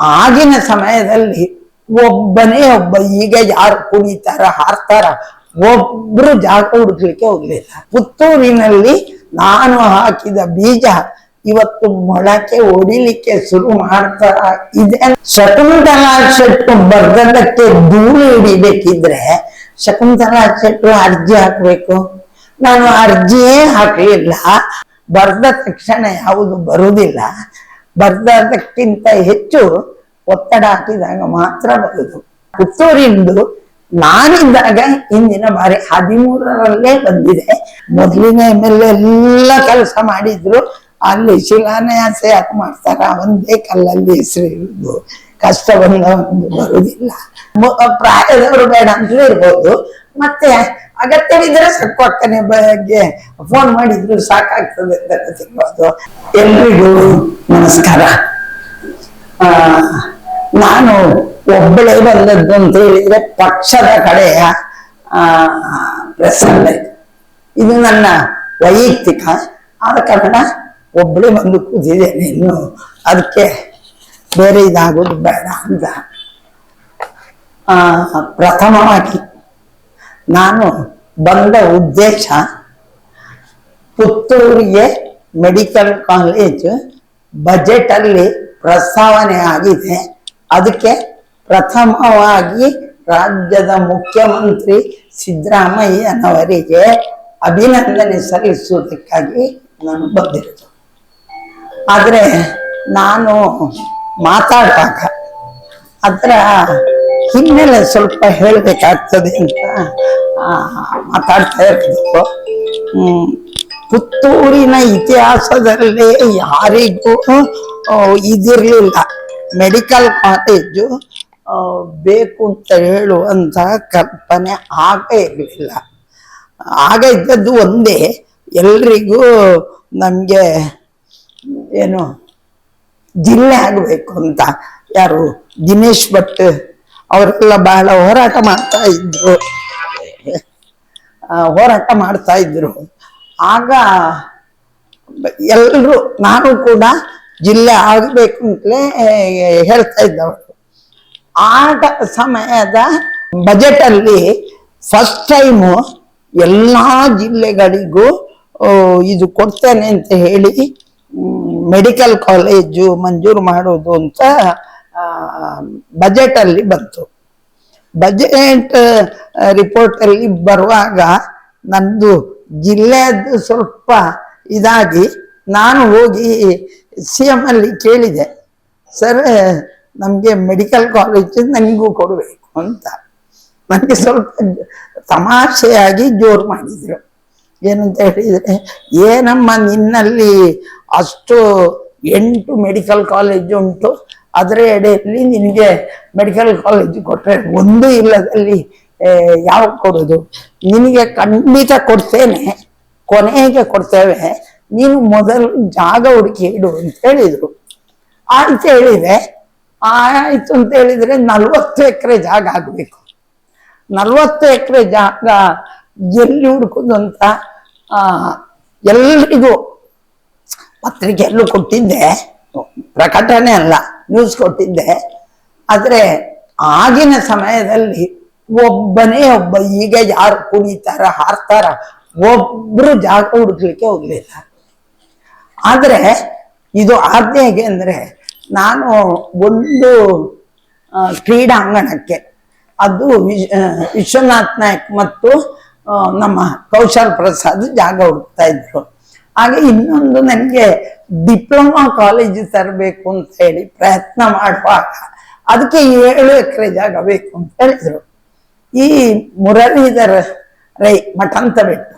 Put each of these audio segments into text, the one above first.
ಆಗಿನ ಸಮಯದಲ್ಲಿ ಒಬ್ಬನೇ ಒಬ್ಬ ಈಗ ಯಾರು ಕುಣಿತಾರ, ಹಾರ್ತಾರ, ಒಬ್ರು ಜಾಗ ಹುಡುಕ್ಲಿಕ್ಕೆ ಹೋಗ್ಲಿಲ್ಲ. ಪುತ್ತೂರಿನಲ್ಲಿ ನಾನು ಹಾಕಿದ ಬೀಜ ಇವತ್ತು ಮೊಳಕೆ ಹೊಡಿಲಿಕ್ಕೆ ಶುರು ಮಾಡ್ತಾ ಇದೆ. ಶಕುಂತಲಾ ಶೆಟ್ಟು ಬರ್ದಕ್ಕೆ ಧೂಳು ಹಿಡಿಬೇಕಿದ್ರೆ ಶಕುಂತಲಾ ಶೆಟ್ಟು ಅರ್ಜಿ ಹಾಕ್ಬೇಕು. ನಾನು ಅರ್ಜಿಯೇ ಹಾಕ್ಲಿಲ್ಲ. ಬರ್ದ ತಕ್ಷಣ ಯಾವುದು ಬರುವುದಿಲ್ಲ ಬರ್ದದಕ್ಕಿಂತ ಹೆಚ್ಚು ಒತ್ತಡ ಹಾಕಿದಾಗ ಮಾತ್ರ ಬರುದು ಪುತ್ತೂರಿಂದು ನಾನಿದ್ದಾಗ ಇಂದಿನ ಬಾರಿ ಹದಿಮೂರರಲ್ಲೇ ಬಂದಿದೆ. ಮೊದಲಿನ ಎಂ ಎಲ್ ಎಲ್ಲ ಕೆಲಸ ಮಾಡಿದ್ರು. ಅಲ್ಲಿ ಶಿಲಾನ್ಯಾಸ ಯಾಕೆ ಮಾಡ್ತಾರ? ಒಂದೇ ಕಲ್ಲಲ್ಲಿ ಹೆಸರು ಇರುವುದು. ಕಷ್ಟ ಬಂದ ಬರುವುದಿಲ್ಲ. ಪ್ರಾಯದವರು ಬೇಡ ಅಂತಲೂ ಇರ್ಬೋದು. ಮತ್ತೆ ಅಗತ್ಯವಿದ್ರೆ ಸಾಕು ಅಕ್ಕನೆ ಬಗ್ಗೆ ಫೋನ್ ಮಾಡಿದ್ರು ಸಾಕಾಗ್ತದೆ ಅಂತ ತಿಳ್ಬೋದು ಎಲ್ರಿಗೂ ನಮಸ್ಕಾರ. ನಾನು ಒಬ್ಬಳೇ ಬಂದದ್ದು ಅಂತ ಹೇಳಿದ್ರೆ ಪಕ್ಷದ ಕಡೆಯ ಪ್ರಸಂಗ. ಇದು. ನನ್ನ ವೈಯಕ್ತಿಕ, ಆದ ಕಾರಣ ಒಬ್ಬಳೇ ಬಂದು ಕೂತಿದ್ದೇನೆ ಇನ್ನು. ಅದಕ್ಕೆ ಬೇರೆ ಇದಾಗೋದು ಬೇಡ ಅಂತ. ಪ್ರಥಮವಾಗಿ ನಾನು ಬಂದ ಉದ್ದೇಶ ಪುತ್ತೂರಿಗೆ ಮೆಡಿಕಲ್ ಕಾಲೇಜ್ ಬಜೆಟ್ ಅಲ್ಲಿ ಪ್ರಸ್ತಾವನೆ ಆಗಿದೆ. ಅದಕ್ಕೆ ಪ್ರಥಮವಾಗಿ ರಾಜ್ಯದ ಮುಖ್ಯಮಂತ್ರಿ ಸಿದ್ದರಾಮಯ್ಯನವರಿಗೆ ಅಭಿನಂದನೆ ಸಲ್ಲಿಸುವುದಕ್ಕಾಗಿ ನಾನು ಬಂದಿರೋದು. ಆದರೆ ನಾನು ಮಾತಾಡುವಾಗ ಅದರ ಹಿನ್ನೆಲೆ ಸ್ವಲ್ಪ ಹೇಳಬೇಕಾಗ್ತದೆ ಅಂತ ಮಾತಾಡ್ತಾ ಇರ್ಬೇಕು. ಪುತ್ತೂರಿನ ಇತಿಹಾಸದಲ್ಲಿ ಯಾರಿಗೂ ಇದಿರ್ಲಿಲ್ಲ. ಮೆಡಿಕಲ್ ಕಾಲೇಜು ಬೇಕು ಅಂತ ಹೇಳುವಂತಹ ಕಲ್ಪನೆ ಆಗ ಇರಲಿಲ್ಲ. ಆಗ ಇದ್ದದ್ದು ಒಂದೇ, ಎಲ್ರಿಗೂ ನಮಗೆ ಏನು, ಜಿಲ್ಲೆ ಆಗಬೇಕು ಅಂತ. ಯಾರು, ದಿನೇಶ್ ಭಟ್ ಅವರೆಲ್ಲ ಬಹಳ ಹೋರಾಟ ಮಾಡ್ತಾ ಇದ್ರು. ಹೋರಾಟ ಮಾಡ್ತಾ ಇದ್ರು. ಆಗ ಎಲ್ಲರೂ ನಾನು ಕೂಡ ಜಿಲ್ಲೆ ಆಗಬೇಕು ಅಂತಲೇ ಹೇಳ್ತಾ ಇದ್ದವರು. ಆಗ ಸಮಯದ ಬಜೆಟ್ ಅಲ್ಲಿ ಫಸ್ಟ್ ಟೈಮು ಎಲ್ಲ ಜಿಲ್ಲೆಗಳಿಗೂ ಇದು ಕೊಡ್ತೇನೆ ಅಂತ ಹೇಳಿ ಮೆಡಿಕಲ್ ಕಾಲೇಜು ಮಂಜೂರು ಮಾಡೋದು ಅಂತ ಬಜೆಟ್ ಅಲ್ಲಿ ಬಂತು. ಬಜೆಟ್ ರಿಪೋರ್ಟ್ ಅಲ್ಲಿ ಬರುವಾಗ ನಂದು ಜಿಲ್ಲೆಯದ್ದು ಸ್ವಲ್ಪ ಇದಾಗಿ ನಾನು ಹೋಗಿ ಸಿ ಎಂ ಅಲ್ಲಿ ಕೇಳಿದೆ, ಸರ್, ನಮಗೆ ಮೆಡಿಕಲ್ ಕಾಲೇಜ್ ನನಗೂ ಕೊಡಬೇಕು ಅಂತ. ನನಗೆ ಸ್ವಲ್ಪ ತಮಾಷೆಯಾಗಿ ಜೋರು ಮಾಡಿದರು. ಏನಂತ ಹೇಳಿದ್ರೆ, ಏನಮ್ಮ ನಿನ್ನಲ್ಲಿ ಅಷ್ಟು ಎಂಟು ಮೆಡಿಕಲ್ ಕಾಲೇಜ್ ಉಂಟು ಅದರ ಎಡೆಯಲ್ಲಿ ನಿನಗೆ ಮೆಡಿಕಲ್ ಕಾಲೇಜ್ ಕೊಟ್ಟರೆ ಒಂದು ಇಲ್ಲದಲ್ಲಿ ಯಾವ ಕೊಡೋದು? ನಿನಗೆ ಖಂಡಿತ ಕೊಡ್ತೇನೆ, ಕೊನೆಗೆ ಕೊಡ್ತೇವೆ. ನೀನು ಮೊದಲು ಜಾಗ ಹುಡುಕಿ ಇಡು ಅಂತ ಹೇಳಿದ್ರು. ಆಯ್ತು ಹೇಳಿದೆ ಆಯ್ತು ಅಂತ ಹೇಳಿದ್ರೆ ನಲ್ವತ್ತು ಎಕರೆ ಜಾಗ ಆಗಬೇಕು. ನಲ್ವತ್ತು ಎಕರೆ ಜಾಗ ಎಲ್ಲಿ ಹುಡುಕೋದು ಅಂತ ಎಲ್ರಿಗೂ ಪತ್ರಿಕೆಯಲ್ಲೂ ಕೊಟ್ಟಿದ್ದೆ. ಪ್ರಕಟಣೆ ಅಲ್ಲ. ನ್ಯೂಸ್ ಕೊಟ್ಟಿದ್ದೆ. ಆದರೆ ಆಗಿನ ಸಮಯದಲ್ಲಿ ಒಬ್ಬನೇ ಒಬ್ಬ ಈಗ ಯಾರು ಕುಣಿತಾರ, ಹಾರ್ತಾರ, ಒಬ್ರು ಜಾಗ ಹುಡುಕ್ಲಿಕ್ಕೆ ಹೋಗ್ಲಿಲ್ಲ. ಆದರೆ ಇದು ಆದ್ಯ ಹೇಗೆ ಅಂದ್ರೆ ನಾನು ಒಂದು ಕ್ರೀಡಾಂಗಣಕ್ಕೆ, ಅದು ವಿಶ್- ವಿಶ್ವನಾಥ್ ನಾಯಕ್ ಮತ್ತು ನಮ್ಮ ಕೌಶಲ್ ಪ್ರಸಾದ್ ಜಾಗ ಹುಡುಕ್ತಾ ಇದ್ರು. ಹಾಗೆ ಇನ್ನೊಂದು ನನಗೆ ಡಿಪ್ಲೊಮಾ ಕಾಲೇಜ್ ತರಬೇಕು ಅಂತ ಹೇಳಿ ಪ್ರಯತ್ನ ಮಾಡುವಾಗ ಅದಕ್ಕೆ ಏಳು ಎಕರೆ ಜಾಗ ಬೇಕು ಅಂತ ಹೇಳಿದ್ರು. ಈ ಮುರಳೀಧರ ರೈ ಮಠಂತ ಬಿಟ್ಟು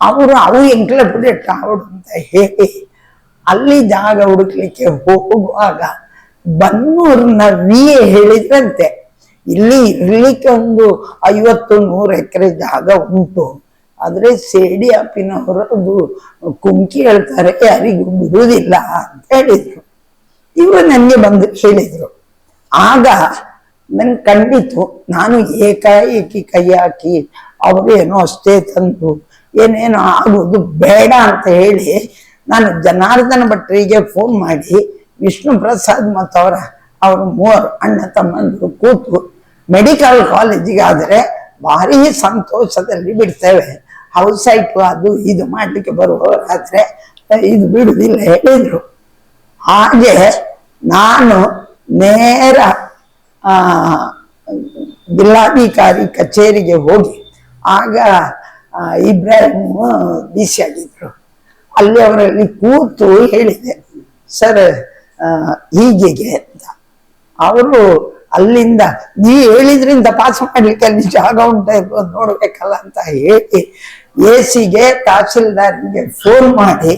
ಅವರು ಅವು ಎಂಕ್ಲೆ ಬುಲೆಟ್ ಆವಡು ಅಂತ ಹೇಳಿ ಅಲ್ಲಿ ಜಾಗ ಹುಡುಕ್ಲಿಕ್ಕೆ ಹೋಗುವಾಗ ಬನ್ನೂರ್ನ ವಿ ಹೇಳಿದ್ರಂತೆ. ಇಲ್ಲಿ ಇರ್ಲಿಕ್ಕೆ ಒಂದು ಐವತ್ತು ನೂರು ಎಕರೆ ಜಾಗ ಉಂಟು ಆದ್ರೆ ಅಪ್ಪಿನ ಹೊರದು ಕುಂಕಿ ಹೇಳ್ತಾರೆ, ಯಾರಿಗೂ ಬಿಡುವುದಿಲ್ಲ ಅಂತ ಹೇಳಿದ್ರು. ಇವರು ನನಗೆ ಬಂದು ಹೇಳಿದ್ರು. ಆಗ ನನ್ಗೆ ಕಂಡಿತು, ನಾನು ಏಕಾಏಕಿ ಕೈ ಹಾಕಿ ಅವರೇನೋ ಅಷ್ಟೇ ತಂದು, ಏನೇನೋ ಆಗೋದು ಬೇಡ ಅಂತ ಹೇಳಿ ನಾನು ಜನಾರ್ದನ ಭಟ್ರಿಗೆ ಫೋನ್ ಮಾಡಿ ವಿಷ್ಣು ಪ್ರಸಾದ್ ಮತ್ತು ಅವರ ಅವರು ಮೂವರು ಅಣ್ಣ ತಮ್ಮಂದರು ಕೂತು ಮೆಡಿಕಲ್ ಕಾಲೇಜಿಗೆ ಆದರೆ ಭಾರಿ ಸಂತೋಷದಲ್ಲಿ ಬಿಡ್ತೇವೆ. ಹೌಸ್ ಅದು ಇದು ಮಾಡಲಿಕ್ಕೆ ಬರುವವರಾದ್ರೆ ಇದು ಬಿಡುವುದಿಲ್ಲ ಹೇಳಿದರು. ಹಾಗೆ ನಾನು ನೇರ ಜಿಲ್ಲಾಧಿಕಾರಿ ಕಚೇರಿಗೆ ಹೋಗಿ, ಆಗ ಇಬ್ರಾಹಿಂ ಆಗಿದ್ರು ಅಲ್ಲಿ ಅವರಲ್ಲಿ ಕೂತು ಹೇಳಿದೆ, ಸರ್ ಹೀಗೆ ಅಂತ. ಅವರು ಅಲ್ಲಿಂದ ನೀ ಹೇಳಿದ್ರಿಂದ ಪಾಸ್ ಮಾಡ್ಲಿಕ್ಕೆ ಅಲ್ಲಿ ಜಾಗ ಉಂಟ ನೋಡ್ಬೇಕಲ್ಲ ಅಂತ ಹೇಳಿ ಎ ಸಿಗೆ ತಹಸೀಲ್ದಾರ್ಗೆ ಫೋನ್ ಮಾಡಿ,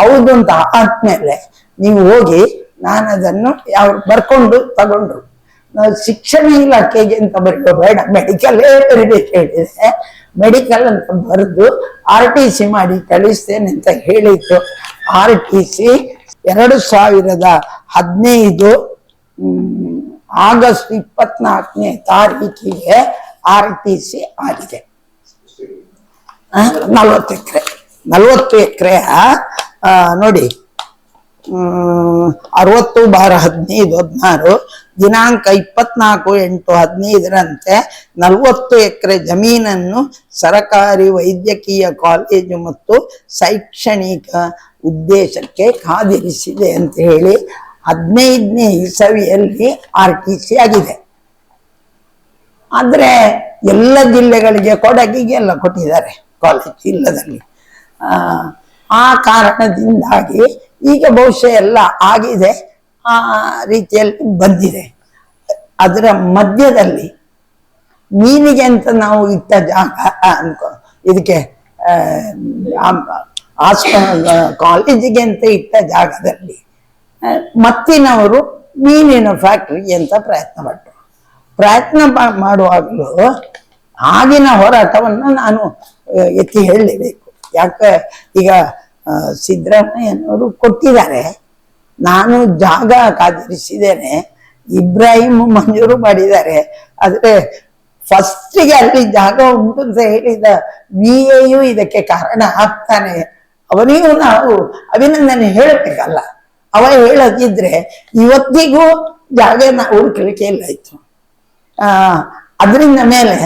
ಹೌದು ಅಂತ ಆದ್ಮೇಲೆ ನೀವು ಹೋಗಿ ನಾನು ಅದನ್ನು ಅವ್ರು ಬರ್ಕೊಂಡು ತಗೊಂಡ್ರು. ನಾವು ಶಿಕ್ಷಣ ಇಲಾಖೆಗೆ ಅಂತ ಬರೆಯೋ ಬೇಡ ಮೆಡಿಕಲ್ಲೇ ಬರಿಬೇಕು ಹೇಳಿದೆ ಮೆಡಿಕಲ್ ಅಂತ ಬರೆದು ಆರ್ ಟಿ ಸಿ ಮಾಡಿ ಕಳಿಸ್ತೇನೆ ಅಂತ ಹೇಳಿತ್ತು ಆರ್ ಟಿ ಸಿ ಎರಡು ಸಾವಿರದ ಹದಿನೈದು ಆಗಸ್ಟ್ ಇಪ್ಪತ್ನಾಲ್ಕನೇ ತಾರೀಕಿಗೆ ಆರ್ ಟಿ ಸಿ ಆಗಿದೆ. ನಲ್ವತ್ತು ಎಕರೆ. ನಲ್ವತ್ತು ಎಕರೆ ನೋಡಿ. ಹ್ಮ್, ಅರವತ್ತು ಬಾರ ಹದಿನೈದು ಹದಿನಾರು ದಿನಾಂಕ ಇಪ್ಪತ್ನಾಲ್ಕು ಎಂಟು ಹದಿನೈದರಂತೆ ನಲವತ್ತು ಎಕರೆ ಜಮೀನನ್ನು ಸರಕಾರಿ ವೈದ್ಯಕೀಯ ಕಾಲೇಜು ಮತ್ತು ಶೈಕ್ಷಣಿಕ ಉದ್ದೇಶಕ್ಕೆ ಕಾದಿರಿಸಿದೆ ಅಂತ ಹೇಳಿ ಹದಿನೈದನೇ ಇಸವಿಯಲ್ಲಿ ಆರ್ ಟಿ ಸಿ ಆಗಿದೆ. ಆದರೆ ಎಲ್ಲ ಜಿಲ್ಲೆಗಳಿಗೆ ಕೊಡಗಿಗೆ ಎಲ್ಲ ಕೊಟ್ಟಿದ್ದಾರೆ. ಕಾಲೇಜ್ ಇಲ್ಲದಲ್ಲಿ. ಆ, ಕಾರಣದಿಂದಾಗಿ ಈಗ ಬಹುಶಃ ಎಲ್ಲ ಆಗಿದೆ ಆ ರೀತಿಯಲ್ಲಿ ಬಂದಿದೆ. ಅದರ ಮಧ್ಯದಲ್ಲಿ ಮೀನಿಗೆ ಅಂತ ನಾವು ಇಟ್ಟ ಜಾಗ ಅನ್ಕೋ ಇದಕ್ಕೆ ಆಸ್ಪ ಕಾಲೇಜಿಗೆ ಅಂತ ಇಟ್ಟ ಜಾಗದಲ್ಲಿ ಮತ್ತಿನವರು ಮೀನಿನ ಫ್ಯಾಕ್ಟ್ರಿ ಅಂತ ಪ್ರಯತ್ನ ಪಟ್ಟರು. ಪ್ರಯತ್ನ ಮಾಡುವಾಗಲೂ ಆಗಿನ ಹೋರಾಟವನ್ನು ನಾನು ಎತ್ತಿ ಹೇಳಲೇಬೇಕು. ಯಾಕೆ, ಈಗ ಸಿದ್ದರಾಮಯ್ಯನವರು ಕೊಟ್ಟಿದ್ದಾರೆ. ನಾನು ಜಾಗ ಕಾದಿರಿಸಿದ್ದೇನೆ ಇಬ್ರಾಹಿಂ ಮಂಜೂರು ಮಾಡಿದ್ದಾರೆ. ಆದರೆ ಫಸ್ಟಿಗೆ ಅಲ್ಲಿ ಜಾಗ ಉಂಟು ಅಂತ ಹೇಳಿದ ವಿ ಎಯು ಇದಕ್ಕೆ ಕಾರಣ ಆಗ್ತಾನೆ. ಅವನಿಗೂ ನಾವು ಅಭಿನಂದನೆ ಹೇಳಬೇಕಲ್ಲ. ಅವ ಹೇಳದಿದ್ರೆ ಇವತ್ತಿಗೂ ಜಾಗ ನಾವು ಹುಡುಕಲಿಕ್ಕೆ ಇಲ್ಲ ಇತ್ತು. ಅದರಿಂದ ಮೇಲೆ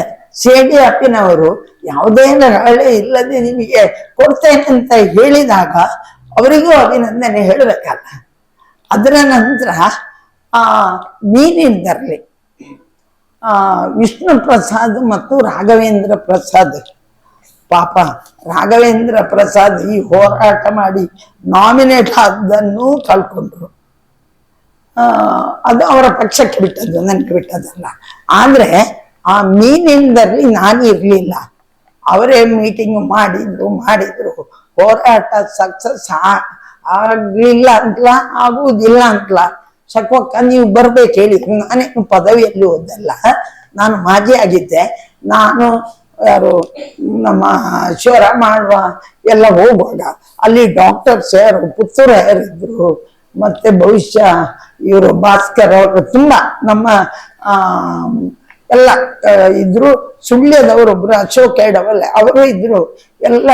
ಸೇಡಿ ಅಪ್ಪಿನವರು ಯಾವುದೇ ರಗಳೆ ಇಲ್ಲದೆ ನಿಮಗೆ ಕೊಡ್ತೇನೆ ಅಂತ ಹೇಳಿದಾಗ ಅವರಿಗೂ ಅಭಿನಂದನೆ ಹೇಳಬೇಕಲ್ಲ? ಅದರ ನಂತರ ಆ ಮೀನಿದ್ದರಲ್ಲಿ ಆ ವಿಷ್ಣು ಪ್ರಸಾದ್ ಮತ್ತು ರಾಘವೇಂದ್ರ ಪ್ರಸಾದ್, ಪಾಪ ರಾಘವೇಂದ್ರ ಪ್ರಸಾದ್ ಈ ಹೋರಾಟ ಮಾಡಿ ನಾಮಿನೇಟ್ ಆದ್ದನ್ನು ಕಳ್ಕೊಂಡ್ರು. ಅದು ಅವರ ಪಕ್ಷಕ್ಕೆ ಬಿಟ್ಟದ್ದು, ನನಗೆ ಬಿಟ್ಟದ್ದಲ್ಲ. ಆದ್ರೆ ಆ ಮೀನಿಂದಲ್ಲಿ ನಾನು ಇರ್ಲಿಲ್ಲ ಅವರೇ ಮೀಟಿಂಗ್ ಮಾಡಿದ್ರು ಮಾಡಿದ್ರು. ಹೋರಾಟ ಸಕ್ಸಸ್ ಆಗ್ಲಿಲ್ಲ ಅಂತಲ ಆಗುವುದಿಲ್ಲ ಅಂತಲ ಶಕ್ವಕ್ಕ ನೀವು ಬರ್ಬೇಕು ಹೇಳಿ. ನಾನೇನು ಪದವಿಯಲ್ಲಿ ಓದಲ್ಲ ನಾನು ಮಾಜಿ ಆಗಿದ್ದೆ. ನಾನು ಯಾರು, ನಮ್ಮ ಶಿವರಾಮ ಮಾಡುವ ಎಲ್ಲ ಹೋಗುವಾಗ ಅಲ್ಲಿ ಡಾಕ್ಟರ್ಸ್ ಯಾರು ಪುತ್ತೂರ ಯಾರಿದ್ರು ಮತ್ತೆ ಭವಿಷ್ಯ ಇವರು ಭಾಸ್ಕರ್ ಅವರು. ತುಂಬಾ ನಮ್ಮ ಎಲ್ಲ ಇದ್ರು ಸುಳ್ಯದವರೊಬ್ರು ಅಶೋಕ್ ಎಡವಲ್ಲ ಅವರು ಇದ್ರು. ಎಲ್ಲ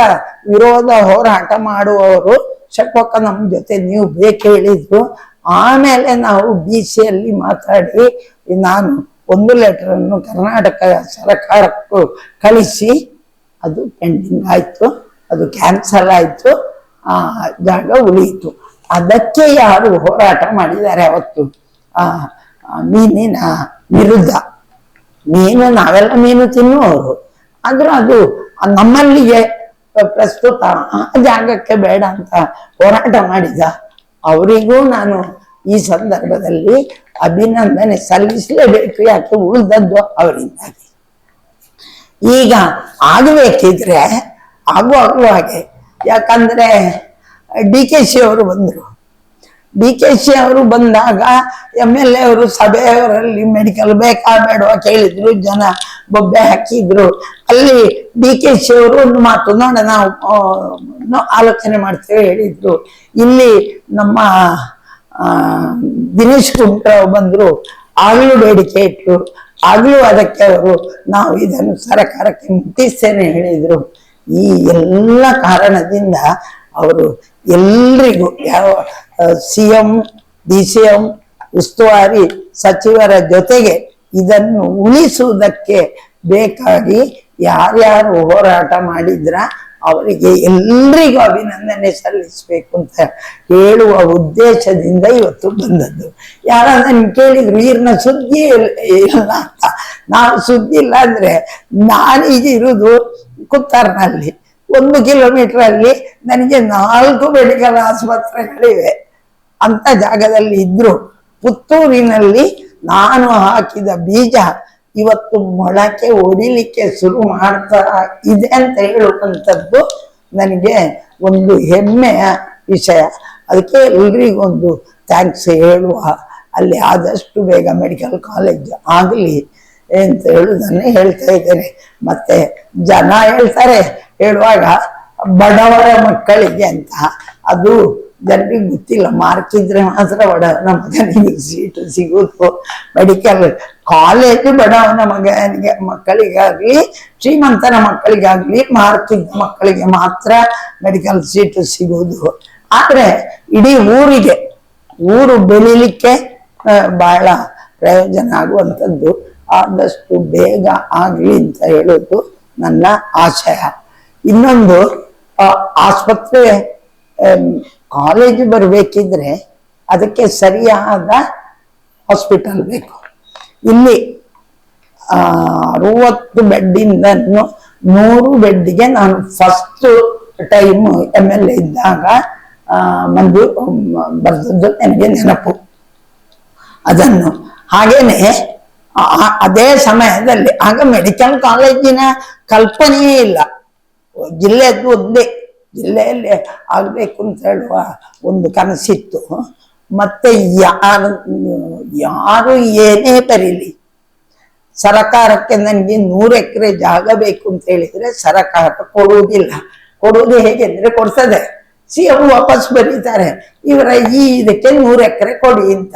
ವಿರೋಧ ಹೋರಾಟ ಮಾಡುವವರು ಶಕ್ವಕ್ಕ ನಮ್ಮ ಜೊತೆ ನೀವು ಬೇಕು ಹೇಳಿದ್ರು. ಆಮೇಲೆ ನಾವು ಬಿ ಸಿಯಲ್ಲಿ ಮಾತಾಡಿ, ನಾನು ಒಂದು ಲೆಟರ್ ಅನ್ನು ಕರ್ನಾಟಕ ಸರ್ಕಾರಕ್ಕೂ ಕಳಿಸಿ, ಅದು ಪೆಂಡಿಂಗ್ ಆಯಿತು, ಅದು ಕ್ಯಾನ್ಸಲ್ ಆಯಿತು, ಆ, ಜಾಗ ಉಳಿಯಿತು. ಅದಕ್ಕೆ ಯಾರು ಹೋರಾಟ ಮಾಡಿದ್ದಾರೆ ಅವತ್ತು? ಆ, ಮೀನಿನ ವಿರುದ್ಧ. ಮೀನು, ನಾವೆಲ್ಲ ಮೀನು ತಿನ್ನುವವರು. ಆದ್ರೂ ಅದು ನಮ್ಮಲ್ಲಿಗೆ ಪ್ರಸ್ತುತ ಆ ಜಾಗಕ್ಕೆ ಬೇಡ ಅಂತ ಹೋರಾಟ ಮಾಡಿದ ಅವರಿಗೂ ನಾನು ಈ ಸಂದರ್ಭದಲ್ಲಿ ಅಭಿನಂದನೆ ಸಲ್ಲಿಸಲೇಬೇಕು, ಯಾಕೆ ಉಳಿದದ್ದು ಅವರಿಂದಾಗಿ. ಈಗ ಆಗಬೇಕಿದ್ರೆ ಆಗುವಾಗಲೂ ಹಾಗೆ. ಯಾಕಂದ್ರೆ ಡಿ ಕೆ ಶಿ ಅವರು ಬಂದರು. ಡಿ ಕೆ ಶಿ ಅವರು ಬಂದಾಗ ಎಂ ಎಲ್ ಎ ಅವರು ಸಭೆಯವರಲ್ಲಿ ಮೆಡಿಕಲ್ ಬೇಕಾ ಬೇಡವಾ ಕೇಳಿದ್ರು ಜನ ಬೊಬ್ಬೆ ಹಾಕಿದ್ರು. ಅಲ್ಲಿ ಡಿ ಕೆ ಶಿ ಅವರು ಒಂದು ಮಾತು ನೋಡ ನಾವು ಆಲೋಚನೆ ಮಾಡ್ತೇವೆ ಹೇಳಿದ್ರು. ಇಲ್ಲಿ ನಮ್ಮ ದಿನೇಶ್ ಕುಮಾರ್ ಬಂದ್ರು. ಆಗ್ಲೂ ಬೇಡಿಕೆ ಇಟ್ಟರು ಆಗ್ಲೂ ಅದಕ್ಕೆ ಅವರು ನಾವು ಇದನ್ನು ಸರ್ಕಾರಕ್ಕೆ ಮುಟ್ಟಿಸ್ತೇನೆ ಹೇಳಿದ್ರು. ಈ ಎಲ್ಲ ಕಾರಣದಿಂದ ಅವರು ಎಲ್ರಿಗೂ ಯಾವ C M D C M ಉಸ್ತುವಾರಿ ಸಚಿವರ ಜೊತೆಗೆ ಇದನ್ನು ಉಳಿಸುವುದಕ್ಕೆ ಬೇಕಾಗಿ ಯಾರ್ಯಾರು ಹೋರಾಟ ಮಾಡಿದ್ರ ಅವರಿಗೆ ಎಲ್ರಿಗೂ ಅಭಿನಂದನೆ ಸಲ್ಲಿಸಬೇಕು ಅಂತ ಹೇಳುವ ಉದ್ದೇಶದಿಂದ ಇವತ್ತು ಬಂದದ್ದು. ಯಾರ ನನ್ಗೆ ಕೇಳಿದ್ರು ಈರ್ನ ಸುದ್ದಿ ಇಲ್ಲ- ಅಂತ. ನಾವು ಸುದ್ದಿ ಇಲ್ಲ ಅಂದ್ರೆ ನಾನೀಗ ಇರುವುದು ಕುತ್ತಾರ್ನಲ್ಲಿ. ಒಂದು ಕಿಲೋಮೀಟರ್ ಅಲ್ಲಿ ನನಗೆ ನಾಲ್ಕು ಮೆಡಿಕಲ್ ಆಸ್ಪತ್ರೆಗಳಿವೆ. ಅಂತ ಜಾಗದಲ್ಲಿ ಇದ್ರು, ಪುತ್ತೂರಿನಲ್ಲಿ ನಾನು ಹಾಕಿದ ಬೀಜ ಇವತ್ತು ಮೊಳಕೆ ಹೊಡಿಲಿಕ್ಕೆ ಶುರು ಮಾಡ್ತಾ ಇದೆ ಅಂತ ಹೇಳುವಂಥದ್ದು ನನಗೆ ಒಂದು ಹೆಮ್ಮೆಯ ವಿಷಯ. ಅದಕ್ಕೆ ಎಲ್ರಿಗೊಂದು ಥ್ಯಾಂಕ್ಸ್ ಹೇಳುವ. ಅಲ್ಲಿ ಆದಷ್ಟು ಬೇಗ ಮೆಡಿಕಲ್ ಕಾಲೇಜ್ ಆಗಲಿ ಅಂತ ಹೇಳುದನ್ನೇ ಹೇಳ್ತಾ ಇದ್ದೇನೆ. ಮತ್ತೆ ಜನ ಹೇಳ್ತಾರೆ, ಹೇಳುವಾಗ ಬಡವರ ಮಕ್ಕಳಿಗೆ ಅಂತ. ಅದು ಜನರಿಗೆ ಗೊತ್ತಿಲ್ಲ, ಮಾರ್ಕ್ ಇದ್ರೆ ಮಾತ್ರ ಬಡ ಮಗನಿಗೆ ಸೀಟು ಸಿಗೋದು ಮೆಡಿಕಲ್ ಕಾಲೇಜು ಬಡವನ ಮಗನಿಗೆ, ಮಕ್ಕಳಿಗಾಗ್ಲಿ, ಶ್ರೀಮಂತನ ಮಕ್ಕಳಿಗಾಗ್ಲಿ, ಮಾರ್ಕ್ ಇದ್ದ ಮಕ್ಕಳಿಗೆ ಮಾತ್ರ ಮೆಡಿಕಲ್ ಸೀಟು ಸಿಗುವುದು. ಆದ್ರೆ, ಇಡೀ ಊರಿಗೆ, ಊರು ಬೆಳಿಲಿಕ್ಕೆ ಬಹಳ ಪ್ರಯೋಜನ ಆಗುವಂಥದ್ದು. ಆದಷ್ಟು ಬೇಗ ಆಗ್ಲಿ ಅಂತ ಹೇಳೋದು ನನ್ನ ಆಶಯ. ಇನ್ನೊಂದು ಆಸ್ಪತ್ರೆ ಕಾಲೇಜು ಬರಬೇಕಿದ್ರೆ ಅದಕ್ಕೆ ಸರಿಯಾದ ಹಾಸ್ಪಿಟಲ್ ಬೇಕು. ಇಲ್ಲಿ ಅರವತ್ತು ಬೆಡ್ಡಿಂದ ನೂರು ಬೆಡ್ಗೆ ನಾನು first time M L A ಇದ್ದಾಗ ಮಂದಿ ಬರೆದದ್ದು ನನಗೆ ನೆನಪು. ಅದನ್ನು ಹಾಗೇನೆ ಅದೇ ಸಮಯದಲ್ಲಿ, ಆಗ ಮೆಡಿಕಲ್ ಕಾಲೇಜಿನ ಕಲ್ಪನೆಯೇ ಇಲ್ಲ. ಜಿಲ್ಲೆದ್ದು ಒಂದೇ. ಜಿಲ್ಲೆಯಲ್ಲಿ ಆಗ್ಬೇಕು ಅಂತ ಹೇಳುವ ಒಂದು ಕನಸಿತ್ತು. ಮತ್ತೆ ಯಾರು ಯಾರು ಏನೇ ಬರೀಲಿ. ಸರಕಾರಕ್ಕೆ ನನಗೆ ನೂರು ಎಕರೆ ಜಾಗ ಬೇಕು ಅಂತ ಹೇಳಿದ್ರೆ ಸರಕಾರ ಕೊಡುವುದಿಲ್ಲ. ಕೊಡುವುದು ಹೇಗೆ ಅಂದ್ರೆ ಕೊಡ್ತದೆ. ಸಿ ಎಂ ವಾಪಸ್ ಬರೀತಾರೆ. ಇವರ ಈ ಇದಕ್ಕೆ ನೂರು ಎಕರೆ ಕೊಡಿ ಅಂತ.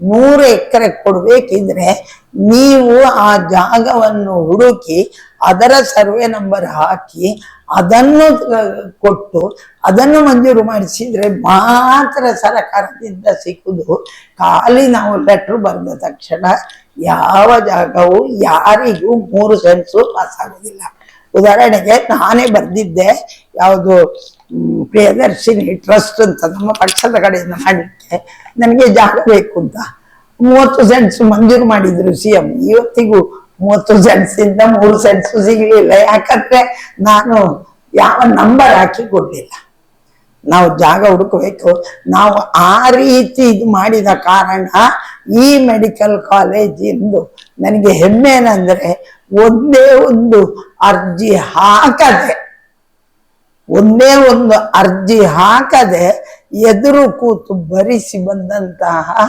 ನೂರು ಎಕರೆ ಕೊಡಬೇಕಿದ್ರೆ ನೀವು ಆ ಜಾಗವನ್ನು ಹುಡುಕಿ ಅದರ ಸರ್ವೆ ನಂಬರ್ ಹಾಕಿ ಅದನ್ನು ಕೊಟ್ಟು ಅದನ್ನು ಮಂಜೂರು ಮಾಡಿಸಿದ್ರೆ ಮಾತ್ರ ಸರಕಾರದಿಂದ ಸಿಕ್ಕುದು. ಖಾಲಿ ನಾವು ಲೆಟ್ರ್ ಬಂದ ತಕ್ಷಣ ಯಾವ ಜಾಗವು ಯಾರಿಗೂ ಮೂರು ಸೆನ್ಸು ಪಾಸ್ ಆಗೋದಿಲ್ಲ. ಉದಾಹರಣೆಗೆ ನಾನೇ ಬರೆದಿದ್ದೆ ಯಾವುದು ಪ್ರಿಯದರ್ಶಿನಿ ಟ್ರಸ್ಟ್ ಅಂತ ನಮ್ಮ ಪಕ್ಷದ ಕಡೆಯಿಂದ ಮಾಡಲಿಕ್ಕೆ ನನಗೆ ಜಾಗ ಬೇಕು ಅಂತ ಮೂವತ್ತು ಸೆಂಟ್ಸ್ ಮಂಜೂರು ಮಾಡಿದ್ರು ಸಿ ಎಂ. ಇವತ್ತಿಗೂ ಮೂವತ್ತು ಸೆನ್ಸಿಂದ ಮೂರು ಸೆನ್ಸು ಸಿಗಲಿಲ್ಲ. ಯಾಕಂದ್ರೆ ನಾನು ಯಾವ ನಂಬರ್ ಹಾಕಿ ಕೊಡ್ಲಿಲ್ಲ ನಾವು ಜಾಗ ಹುಡುಕಬೇಕು. ನಾವು ಆ ರೀತಿ ಇದು ಮಾಡಿದ ಕಾರಣ ಈ ಮೆಡಿಕಲ್ ಕಾಲೇಜಿಂದು ನನಗೆ ಹೆಮ್ಮೆ ಏನಂದ್ರೆ ಒಂದೇ ಒಂದು ಅರ್ಜಿ ಹಾಕದೆ, ಒಂದೇ ಒಂದು ಅರ್ಜಿ ಹಾಕದೆ ಎದುರು ಕೂತು ಭರಿಸಿ ಬಂದಂತಹ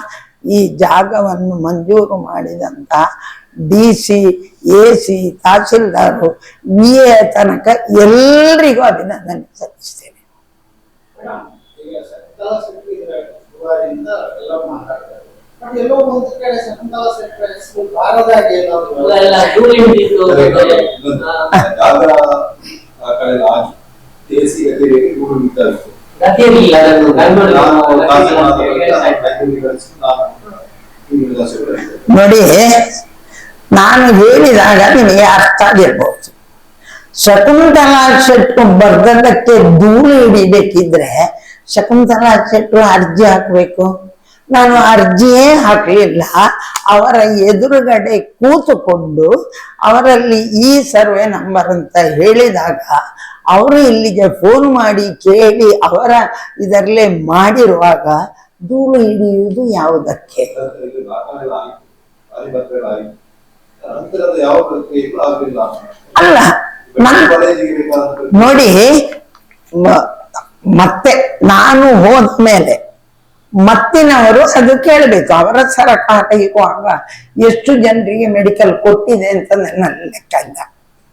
ಈ ಜಾಗವನ್ನು ಮಂಜೂರು ಮಾಡಿದಂತಹ D C A C tahsildar B A ತನಕ ಎಲ್ರಿಗೂ ಅಭಿನಂದನೆ ಸಲ್ಲಿಸ್ತೇನೆ ನೋಡಿ ನಾನು ಹೇಳಿದಾಗ ನಿಮಗೆ ಅರ್ಥ ಆಗಿರ್ಬೋದು. ಶಕುಂತಲಾ ಶೆಟ್ಟು ಬರ್ದದಕ್ಕೆ ಧೂಳು ಹಿಡಿಬೇಕಿದ್ರೆ ಶಕುಂತಲಾ ಶೆಟ್ಟು ಅರ್ಜಿ ಹಾಕಬೇಕು. ನಾನು ಅರ್ಜಿಯೇ ಹಾಕಲಿಲ್ಲ. ಅವರ ಎದುರುಗಡೆ ಕೂತುಕೊಂಡು ಅವರಲ್ಲಿ ಈ ಸರ್ವೆ ನಂಬರ್ ಅಂತ ಹೇಳಿದಾಗ ಅವರು ಇಲ್ಲಿಗೆ ಫೋನ್ ಮಾಡಿ ಕೇಳಿ ಅವರ ಇದರಲ್ಲೇ ಮಾಡಿರುವಾಗ ಧೂಳು ಹಿಡಿಯುವುದು ಯಾವುದಕ್ಕೆ? ನಂತರದ ಯಾವ ಪ್ರಕ್ರಿಯೆಗಳು ಆಗಲಿಲ್ಲ ಅಲ್ಲ ನೋಡಿ ಮತ್ತೆ ನಾನು ಹೋದ ಮೇಲೆ ಮತ್ತಿನವರು ಅದು ಕೇಳಬೇಕು. ಅವರ ಸರಕಾರ ಇರುವಾಗ ಎಷ್ಟು ಜನರಿಗೆ ಮೆಡಿಕಲ್ ಕೊಟ್ಟಿದೆ ಅಂತ ನನ್ನ ಲೆಕ್ಕ ಇಲ್ಲ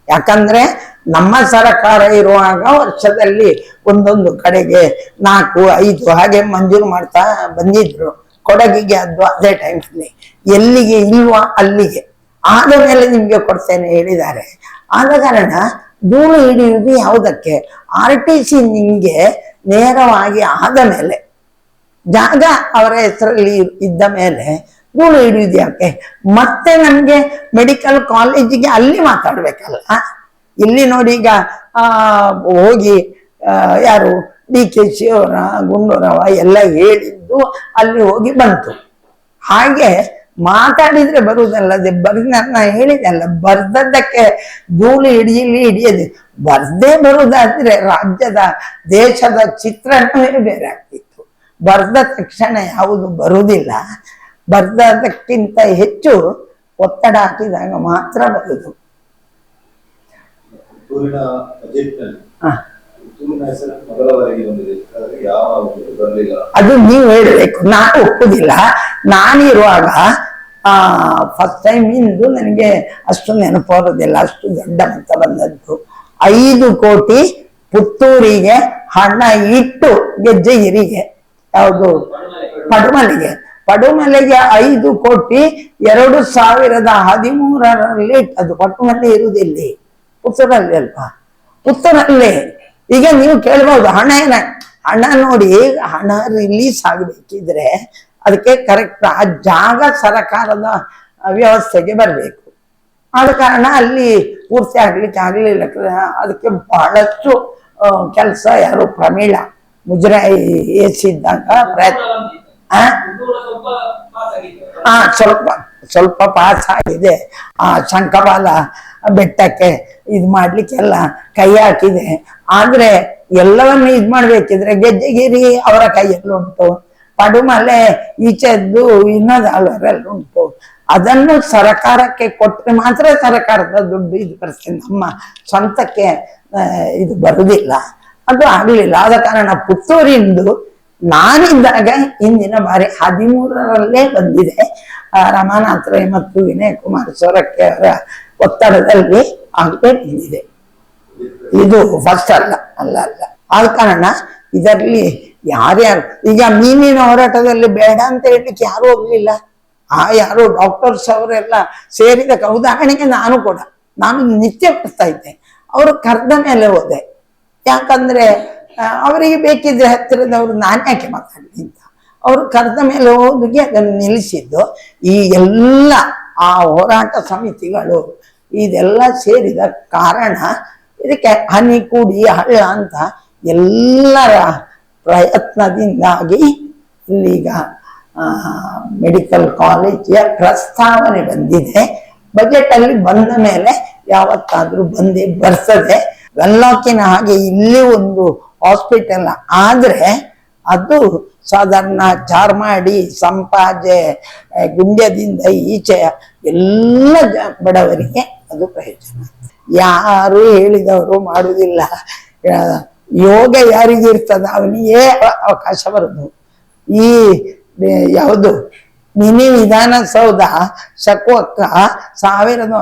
ಯಾಕಂದ್ರೆ ನಮ್ಮ ಸರಕಾರ ಇರುವಾಗ ವರ್ಷದಲ್ಲಿ ಒಂದೊಂದು ಕಡೆಗೆ ನಾಲ್ಕು ಐದು ಹಾಗೆ ಮಂಜೂರು ಮಾಡ್ತಾ ಬಂದಿದ್ರು. ಕೊಡಗಿಗೆ ಅದು ಅದೇ ಟೈಮಲ್ಲಿ ಎಲ್ಲಿಗೆ ಇಲ್ವಾ ಅಲ್ಲಿಗೆ. ಆದ ಮೇಲೆ ನಿಮ್ಗೆ ಕೊಡ್ತೇನೆ ಹೇಳಿದ್ದಾರೆ. ಆದ ಕಾರಣ ಧೂಳು ಹಿಡಿಯುವುದು ಯಾವುದಕ್ಕೆ? ಆರ್ ಟಿ ಸಿ ನಿಮ್ಗೆ ನೇರವಾಗಿ ಆದ ಮೇಲೆ, ಜಾಗ ಅವರ ಹೆಸರಲ್ಲಿ ಇದ್ದ ಮೇಲೆ ಧೂಳು ಹಿಡಿಯುವುದು ಯಾಕೆ? ಮತ್ತೆ ನಮ್ಗೆ ಮೆಡಿಕಲ್ ಕಾಲೇಜಿಗೆ ಅಲ್ಲಿ ಮಾತಾಡ್ಬೇಕಲ್ಲ? ಇಲ್ಲಿ ನೋಡಿ ಈಗ ಹೋಗಿ ಯಾರು ಡಿ ಕೆ ಶಿ ಅವರ, ಗುಂಡೂರವ ಎಲ್ಲ ಹೇಳಿದ್ದು ಅಲ್ಲಿ ಹೋಗಿ ಬಂತು. ಹಾಗೆ ಮಾತಾಡಿದ್ರೆ ಬರುವುದಲ್ಲದೆ ಬರ್ದ ನಾನು ಹೇಳಿದಲ್ಲ ಬರ್ದದ್ದಕ್ಕೆ ಧೂಳು ಹಿಡಿಯಲಿ ಹಿಡಿಯದು ಬರ್ದೇ ಬರುವುದಾದ್ರೆ ರಾಜ್ಯದ ದೇಶದ ಚಿತ್ರಣವೇ ಬೇರೆ ಆಗ್ತಿತ್ತು ಬರ್ದ ತಕ್ಷಣ ಯಾವುದು ಬರುವುದಿಲ್ಲ. ಬರ್ದದಕ್ಕಿಂತ ಹೆಚ್ಚು ಒತ್ತಡ ಹಾಕಿದಾಗ ಮಾತ್ರ ಬರುದು ಅದು ನೀವು ಹೇಳ್ಬೇಕು. ನಾನು ಒಪ್ಪುದಿಲ್ಲ. ನಾನಿರುವಾಗ ಫಸ್ಟ್ ಟೈಮ್ ಇಂದು ನನಗೆ ಅಷ್ಟು ನೆನಪು ಅಷ್ಟು ದೊಡ್ಡ ಅಂತ ಬಂದದ್ದು. ಐದು ಕೋಟಿ ಪುತ್ತೂರಿಗೆ ಹಣ ಇಟ್ಟು ಗೆಜ್ಜೆಗಿರಿಗೆ ಯಾವುದು? ಪಡುಮಲೆಗೆ ಪಡುಮಲೆಗೆ ಐದು ಕೋಟಿ ಎರಡು ಸಾವಿರದ ಹದಿಮೂರರಲ್ಲಿ ಅದು ಪಡುಮಲೆ ಇರುವುದಿಲ್ಲಿ ಪುತ್ತೂರಲ್ಲಿ ಅಲ್ವಾ? ಪುತ್ತೂರಲ್ಲಿ. ಈಗ ನೀವು ಕೇಳ್ಬೋದು, ಹಣ ಏನ? ಹಣ ನೋಡಿ, ಹಣ ರಿಲೀಸ್ ಆಗಬೇಕಿದ್ರೆ ಅದಕ್ಕೆ ಕರೆಕ್ಟ್ ಆ ಜಾಗ ಸರಕಾರದ ವ್ಯವಸ್ಥೆಗೆ ಬರಬೇಕು. ಆದ ಕಾರಣ ಅಲ್ಲಿ ಪೂರ್ತಿ ಆಗ್ಲಿಕ್ಕೆ ಆಗ್ಲಿಲ್ಲ. ಅದಕ್ಕೆ ಬಹಳಷ್ಟು ಕೆಲಸ ಯಾರು ಪ್ರಮೀಳ ಮುಜರಾಯಿ ಏಸಿದ್ದಾಗ ಪ್ರಯತ್ನ? ಆ? ಸ್ವಲ್ಪ ಸ್ವಲ್ಪ ಪಾಸ್ ಆಗಿದೆ. ಆ, ಶಂಕಬಾಲ ಬೆಟ್ಟಕ್ಕೆ ಇದು ಮಾಡ್ಲಿಕ್ಕೆಲ್ಲ ಕೈ ಹಾಕಿದೆ. ಆದ್ರೆ ಎಲ್ಲವನ್ನು ಇದು ಮಾಡ್ಬೇಕಿದ್ರೆ ಗೆಜ್ಜೆಗಿರಿ ಅವರ ಕೈಯಲ್ಲಿ ಉಂಟು ಪಡುಮಲೆ ಈಚೆದ್ದು ಇನ್ನೊಂದು ಉಂಟು. ಅದನ್ನು ಸರಕಾರಕ್ಕೆ ಕೊಟ್ಟರೆ ಮಾತ್ರ ಸರಕಾರದ ದುಡ್ಡು ಇದು ಬರ್ತದೆ. ನಮ್ಮ ಸ್ವಂತಕ್ಕೆ ಇದು ಬರುವುದಿಲ್ಲ ಅದು ಆಗಲಿಲ್ಲ. ಆದ ಕಾರಣ ಪುತ್ತೂರಿಂದು ನಾನಿದ್ದಾಗ ಇಂದಿನ ಬಾರಿ ಹದಿಮೂರರಲ್ಲೇ ಬಂದಿದೆ. ರಮಾನಾಥ್ ರೈ ಮತ್ತು ವಿನಯ್ ಕುಮಾರ್ ಸೋರಕ್ಕೆ ಅವರ ಒತ್ತಡದಲ್ಲಿ ಆಗಲೇ ಬಂದಿದೆ. ಇದು ಫಸ್ಟ್ ಅಲ್ಲ ಅಲ್ಲ ಅಲ್ಲ. ಆದ ಕಾರಣ ಇದರಲ್ಲಿ ಯಾರ್ಯಾರು ಈಗ ಮೀನಿನ ಹೋರಾಟದಲ್ಲಿ ಬೇಡ ಅಂತ ಹೇಳಲಿಕ್ಕೆ ಯಾರು ಹೋಗ್ಲಿಲ್ಲ. ಆ ಯಾರು ಡಾಕ್ಟರ್ಸ್ ಅವರೆಲ್ಲ ಸೇರಿದ ಉದಾಹರಣೆಗೆ ನಾನು ಕೂಡ. ನಾನು ನಿತ್ಯ ಬರ್ತಾ ಇದ್ದೆ. ಅವರು ಕರೆದ ಮೇಲೆ ಹೋದೆ. ಯಾಕಂದ್ರೆ ಅವರಿಗೆ ಬೇಕಿದ್ರೆ ಹತ್ತಿರದವರು ನಾನು ಯಾಕೆ ಮಾತಾಡಲಿ ಅಂತ. ಅವರು ಕರ್ದ ಮೇಲೆ ಹೋದಿಗೆ ಅದನ್ನು ನಿಲ್ಲಿಸಿದ್ದು, ಈ ಎಲ್ಲ ಆ ಹೋರಾಟ ಸಮಿತಿಗಳು ಇದೆಲ್ಲ ಸೇರಿದ ಕಾರಣ ಇದಕ್ಕೆ ಹನಿ, ಕೂಡಿ, ಹಳ್ಳ ಅಂತ ಎಲ್ಲರ ಪ್ರಯತ್ನದಿಂದಾಗಿ ಇಲ್ಲೀಗ ಮೆಡಿಕಲ್ ಕಾಲೇಜಿಯ ಪ್ರಸ್ತಾವನೆ ಬಂದಿದೆ. ಬಜೆಟ್ ಅಲ್ಲಿ ಬಂದ ಮೇಲೆ ಯಾವತ್ತಾದ್ರೂ ಬಂದೇ ಬರ್ತದೆ. ವೆನ್ಲಾಕಿನ ಹಾಗೆ ಇಲ್ಲಿ ಒಂದು ಹಾಸ್ಪಿಟಲ್ ಆದ್ರೆ ಅದು ಸಾಧಾರಣ ಚಾರ್ಮಾಡಿ, ಸಂಪಾಜೆ ಗುಂಡ್ಯದಿಂದ ಈಚೆ ಎಲ್ಲ ಬಡವರಿಗೆ ಅದು ಪ್ರಯೋಜನ. ಯಾರು ಹೇಳಿದವರು ಮಾಡುವುದಿಲ್ಲ ಯೋಗ ಯಾರಿಗಿರ್ತದ ಅವನಿಗೆ ಅವ- ಅವಕಾಶ ಬರುದು. ಈ ಯಾವುದು? ಮಿನಿ ವಿಧಾನಸೌಧ ಶಕ್ವಕ್ಕ ಸಾವಿರದ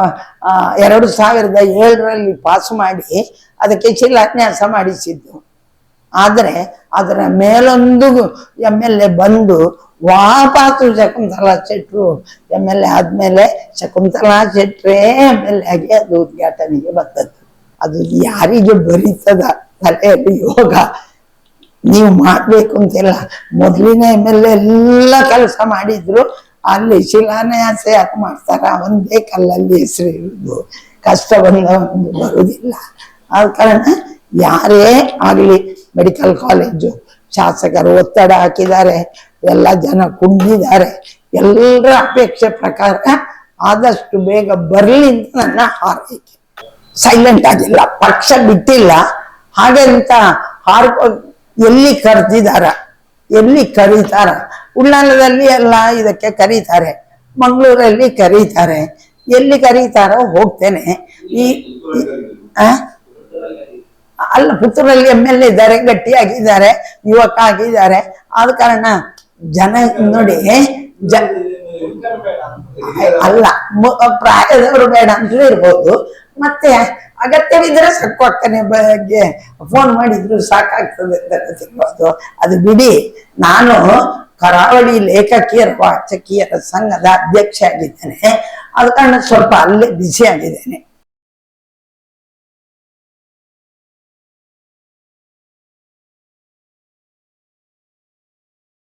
ಎರಡು ಸಾವಿರದ ಏಳರಲ್ಲಿ ಪಾಸ್ ಮಾಡಿ ಅದಕ್ಕೆ ಶಿಲಾನ್ಯಾಸ ಮಾಡಿಸಿದ್ದು. ಆದರೆ ಅದರ ಮೇಲೊಂದು ಎಂ ಎಲ್ ಎ ಬಂದು ವಾಪಾಸು ಶಕುಂತಲಾ ಶೆಟ್ರು ಎಂ ಎಲ್ ಎ ಆದಮೇಲೆ ಶಕುಂತಲಾ ಶೆಟ್ರೇ ಎಂ ಎಲ್ ಎಗೆ ಅದು ಉದ್ಘಾಟನೆಗೆ ಬಂದದ್ದು. ಅದು ಯಾರಿಗೆ ಬರೀತದ? ತಲೆಯಲ್ಲಿ ಯೋಗ. ನೀವು ಮಾಡ್ಬೇಕು ಅಂತಿಲ್ಲ. ಮೊದ್ಲಿನ ಎಂ ಎಲ್ ಎಲ್ಲ ಕೆಲಸ ಮಾಡಿದ್ರು, ಅಲ್ಲಿ ಶಿಲಾನ್ಯಾಸ ಯಾಕೆ ಮಾಡ್ತಾರ? ಒಂದೇ ಕಲ್ಲಲ್ಲಿ ಹೆಸರು ಇರುವುದು. ಕಷ್ಟ ಬಂದವನು ಬರುವುದಿಲ್ಲ. ಆದ ಕಾರಣ ಯಾರೇ ಆಗಲಿ ಮೆಡಿಕಲ್ ಕಾಲೇಜು, ಶಾಸಕರು ಒತ್ತಡ ಹಾಕಿದ್ದಾರೆ, ಎಲ್ಲ ಜನ ಕುಂದಿದ್ದಾರೆ. ಎಲ್ಲರ ಅಪೇಕ್ಷೆ ಪ್ರಕಾರ ಆದಷ್ಟು ಬೇಗ ಬರಲಿ ಅಂತ ನನ್ನ ಹಾರೈಕೆ. ಸೈಲೆಂಟ್ ಆಗಿಲ್ಲ, ಪಕ್ಷ ಬಿಟ್ಟಿಲ್ಲ. ಹಾಗೆ ಅಂತ ಹಾರ್ಕೊ ಎಲ್ಲಿ ಕರೆದಿದಾರ? ಎಲ್ಲಿ ಕರೀತಾರ? ಉಳ್ಳಾಲದಲ್ಲಿ ಎಲ್ಲ ಇದಕ್ಕೆ ಕರೀತಾರೆ. ಮಂಗಳೂರಲ್ಲಿ ಕರೀತಾರೆ. ಎಲ್ಲಿ ಕರೀತಾರೋ ಹೋಗ್ತೇನೆ. ಈ? ಅಲ್ಲ, ಪುತ್ತೂರಲ್ಲಿ ಎಂ ಎಲ್ ಎ ಇದ್ದಾರೆ, ಗಟ್ಟಿಯಾಗಿದ್ದಾರೆ, ಯುವಕ ಆಗಿದ್ದಾರೆ. ಆದ ಕಾರಣ ಜನ ನೋಡಿ, ಜ ಅಲ್ಲ ಪ್ರಾಯದವರು ಬೇಡ ಅಂತಲೂ ಇರ್ಬೋದು. ಮತ್ತೆ ಅಗತ್ಯವಿದ್ರೆ ಸಕ್ಕು ಅಕ್ಕನೆ ಬಗ್ಗೆ. ಫೋನ್ ಮಾಡಿದ್ರು ಸಾಕಾಗ್ತದೆ ಅಂತ ಅದು ಬಿಡಿ, ನಾನು ಕರಾವಳಿ ಲೇಖಕಿಯರ, ವಾಚಕಿಯರ ಸಂಘದ ಅಧ್ಯಕ್ಷ ಆಗಿದ್ದೇನೆ. ಅದ ಕಾರಣ ಸ್ವಲ್ಪ ಅಲ್ಲೇ ಬಿಸಿ ಆಗಿದ್ದೇನೆ.